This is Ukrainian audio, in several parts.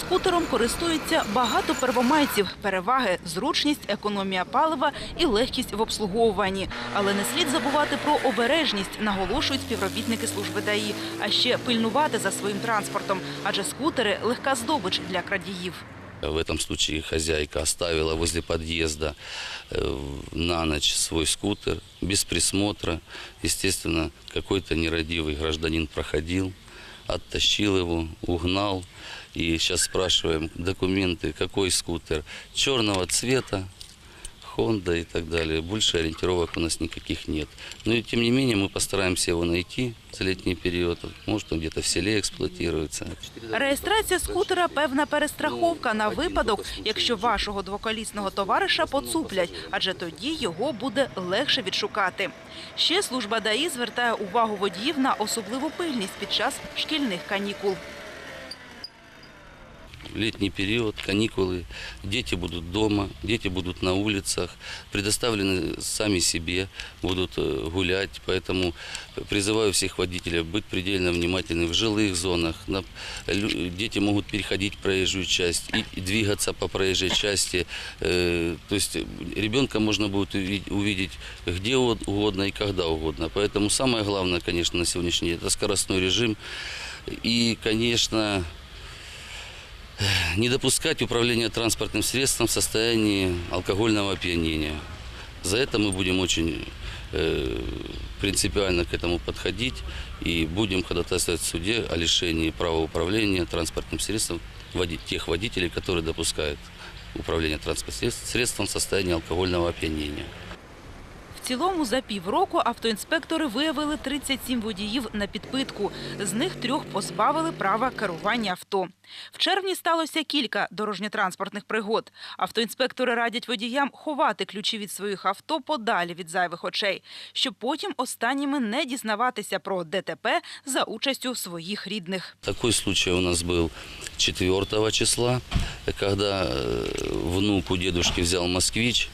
Скутером користуються багато первомайців. Переваги – зручність, економія палива і легкість в обслуговуванні. Але не слід забувати про обережність, наголошують співробітники служби ДАІ. А ще пильнувати за своїм транспортом, адже скутери – легка здобич для крадіїв. В этом случае хозяйка оставила возле подъезда э, на ночь свой скутер без присмотра. Естественно, какой-то нерадивый гражданин проходил, оттащил его, угнал. И сейчас спрашиваем документы, какой скутер. Черного цвета, Honda и так далее. Больше ориентировок у нас никаких нет. Но и тем не менее мы постараемся его найти за летний период. Может он где-то в селе эксплуатируется. Реєстрація скутера – певна перестраховка на випадок, якщо вашого двоколісного товариша поцуплять, адже тоді його буде легше відшукати. Ще служба ДАІ звертає увагу водіїв на особливу пильність під час шкільних канікул. Летний период, каникулы, дети будут дома, дети будут на улицах, предоставлены сами себе, будут э, гулять. Поэтому призываю всех водителей быть предельно внимательны в жилых зонах. Дети могут переходить проезжую часть и, двигаться по проезжей части. Э, То есть ребенка можно будет уви- увидеть где угодно и когда угодно. Поэтому самое главное, конечно, на сегодняшний день – это скоростной режим. И, конечно, не допускать управления транспортным средством в состоянии алкогольного опьянения. За это мы будем очень э, принципиально к этому подходить и будем ходатайствовать в суде о лишении права управления транспортным средством води- тех водителей, которые допускают управление транспортным средств- средством в состоянии алкогольного опьянения. Цілому за півроку автоінспектори виявили 37 водіїв на підпитку. З них трьох позбавили права керування авто. В червні сталося кілька дорожньо-транспортних пригод. Автоінспектори радять водіям ховати ключі від своїх авто подалі від зайвих очей, щоб потім останніми не дізнаватися про ДТП за участю своїх рідних. Такой случай у нас был 4 числа, когда э, внук у дедушки взял москвич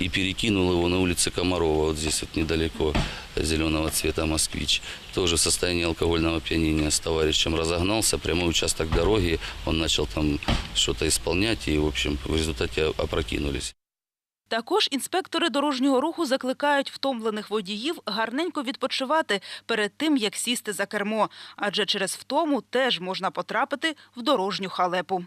и перекинул его на улице Комарова, вот здесь вот недалеко зеленого цвета москвич. Тоже в состоянии алкогольного опьянения с товарищем разогнался, прямой участок дороги, он начал там что-то исполнять и, в общем, в результате опрокинулись. Також інспектори дорожнього руху закликають втомлених водіїв гарненько відпочивати перед тим, як сісти за кермо, адже через втому теж можна потрапити в дорожню халепу.